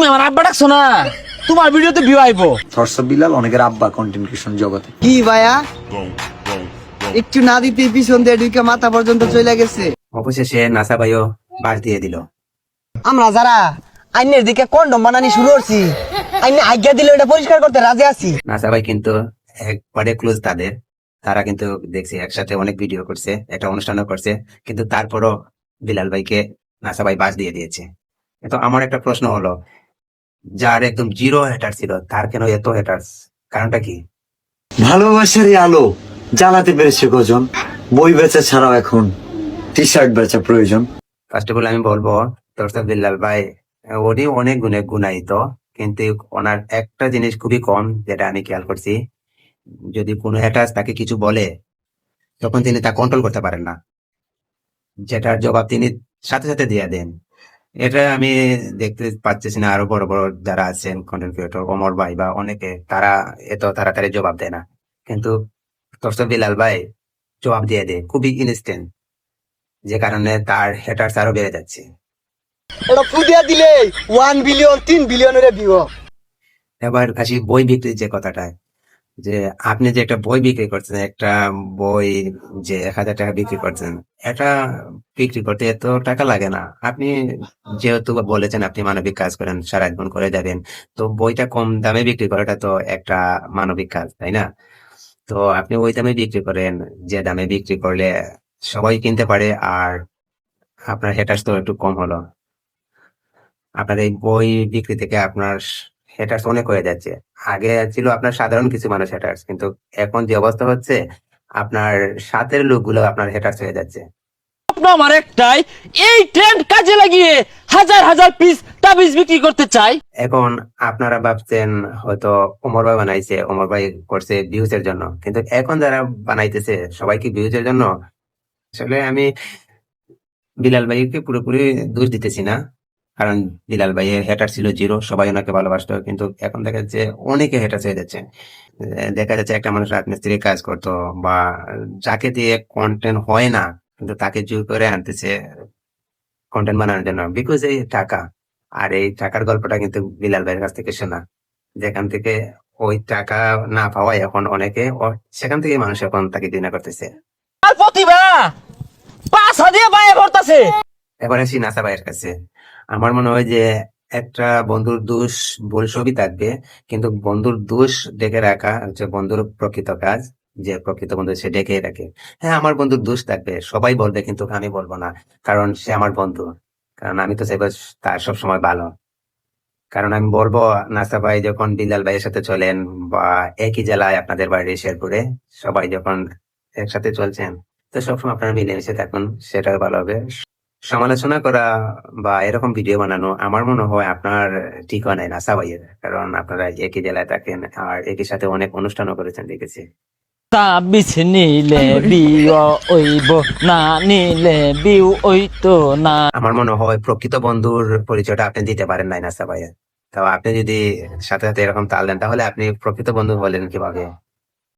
তুমি আমার আব্বা ডাকছো না? তোমার ভিডিওতে ভিউ আইবো। থরসব বিলাল অনেকের আব্বা কন্টেন্ট ক্রিয়েশন জগতে। কি ভাইয়া? একটু না দিতে পিছন দিয়ে ঢুকে মাথা পর্যন্ত চলে গেছে। অবশেষে নাসা ভাইও বাস দিয়ে দিল। আমরা যারা আইনের দিকে কন্ডম বানানি শুরু করছি আইনে আজ্ঞা দিলে ওটা পরিষ্কার করতে রাজি আছি। নাসা ভাই কিন্তু একবারে ক্লোজ তাদের। তারা কিন্তু দেখছি একসাথে অনেক ভিডিও করছে একটা অনুষ্ঠানও করছে কিন্তু তারপরও বিলাল ভাইকে নাসা ভাই বাস দিয়ে দিয়েছে। তো আমার একটা প্রশ্ন হলো যার একদম জিরো হেটার ছিল তার কেন এত হেটার্স কারণটা কি? ভালোবাসারই আলো জ্বালাতে পেরেছে গজন বই বেচা ছাড়াও এখন টি শার্ট বেচা প্রয়োজন। ফার্স্ট অফ অল আমি বলব দর্শক বিল্লাল ভাই উনি অনেক গুণে গুণায়িত কিন্তু ওনার একটা জিনিস খুবই কম যেটা আমি খেয়াল করছি। যদি কোনো হ্যাটার্স তাকে কিছু বলে তখন তিনি তা কন্ট্রোল করতে পারেন না। যেটার জবাব তিনি সাথে সাথে দিয়ে দেন। এটা আমি দেখতে পাচ্ছি না আরও বড় বড় যারা আছেন কন্টেন্ট ক্রিয়েটর অমর ভাই বা অনেকে তারা এত তাড়াতাড়ি জবাব দেয় না। কিন্তু বিলাল ভাই জবাব দিয়ে দেয় খুবই ইনস্ট্যান্ট যে কারণে তার হেটার্স আরও বেড়ে যাচ্ছে। ফুটিয়া দিলে ওয়ান বিলিয়ন তিন বিলিয়নের ভিউ এবার আসি বই বিক্রির যে কথাটা যে আপনি যে একটা বই বিক্রি করছেন, একটা বই যে এক হাজার টাকা বিক্রি করছেন, এটা বিক্রি করতে এত টাকা লাগে না। আপনি যেহেতু বলেছেন আপনি মানবিক কাজ করেন, সারা জীবন করে যাবেন, তো বইটা কম দামে বিক্রি করাটা তো একটা মানবিক কাজ, তাই না? তো আপনি ওই দামে বিক্রি করেন, যে দামে বিক্রি করলে সবাই কিনতে পারে, আর আপনার হেটার্স তো একটু কম হলো। আপনার এই বই বিক্রি থেকে আপনার হেটার্স অনেক হয়ে যাচ্ছে। আগে ছিল আপনার সাধারণ কিছু মানুষ হেটার্স কিন্তু এখন যে অবস্থা হচ্ছে আপনার সাথের লোকগুলো আপনার হেটার্স হয়ে যাচ্ছে। আমার একটাই এই ট্রেন্ড কাজে লাগিয়ে হাজার হাজার পিস তাবিজ বিক্রি করতে চাই। এখন আপনারা ভাবছেন হয়তো ওমর ভাই বানাইছে ওমর ভাই করছে ভিউজ এর জন্য কিন্তু এখন যারা বানাইতেছে সবাই কি ভিউজ এর জন্য আসলে আমি বিলাল ভাইকে পুরোপুরি দোষ দিতেছি না। কারণ বিলাল ভাইয়ের হেটার ছিল জিরো সবাই ওনাকে ভালোবাসতো, কিন্তু এখন দেখা যাচ্ছে অনেকে হেটার হয়ে যাচ্ছে। দেখা যাচ্ছে একটা মানুষ রাজমিস্ত্রি কাজ করতো বা যাকে দিয়ে কন্টেন্ট হয় না, কিন্তু তাকে জোর করে আনতেছে কন্টেন্ট বানানোর জন্য। বিকজ এই টাকা, আর এই টাকার গল্পটা কিন্তু বিলাল ভাইয়ের কাছ থেকে শোনা। যেখান থেকে ওই টাকা না পাওয়ায় এখন অনেকে সেখান থেকে মানুষ এখন তাকে ঘৃণা করতেছে। আর প্রতিভা! পাঁচা বাইরে করতেছে! এবার আসি নাসা ভাইয়ের কাছে। আমার মনে হয় যে একটা বন্ধুর দোষ ভুল সবই থাকবে, কিন্তু বন্ধুর দোষ ডেকে রাখা হচ্ছে বন্ধুর প্রকৃত কাজ, যে প্রকৃত বন্ধু সে ডেকে রাখে। হ্যাঁ আমার বন্ধুর দোষ থাকবে, সবাই বলবে, কিন্তু আমি বলব না, কারণ সে আমার বন্ধু। কারণ আমি তো চাইব তার সব সময় ভালো। কারণ আমি বলব, নাসা ভাই যখন বিলাল ভাইয়ের সাথে চলেন বা একই জেলায় আপনাদের বাড়ি শেরপুরে, সবাই যখন একসাথে চলছেন, তো সবসময় আপনারা মিলেমিশে থাকুন, সেটাও ভালো হবে। সমালোচনা করা বা এরকম ভিডিও বানানো আমার মনে হয় আপনার ঠিক হয় নাই নাসা ভাইয়ের। কারণ আপনারা একই জেলায় থাকেন আর একই সাথে অনেক অনুষ্ঠানও করেছেন দেখেছি। তাবিজ নিলে বিও ওইব না নিলে বিউ ওইতো না। আমার মনে হয় প্রকৃত বন্ধুর পরিচয়টা আপনি দিতে পারেন নাই নাসা ভাইয়ের তো আপনি যদি সাথে সাথে এরকম তাল দেন তাহলে আপনি প্রকৃত বন্ধু বলেন কীভাবে?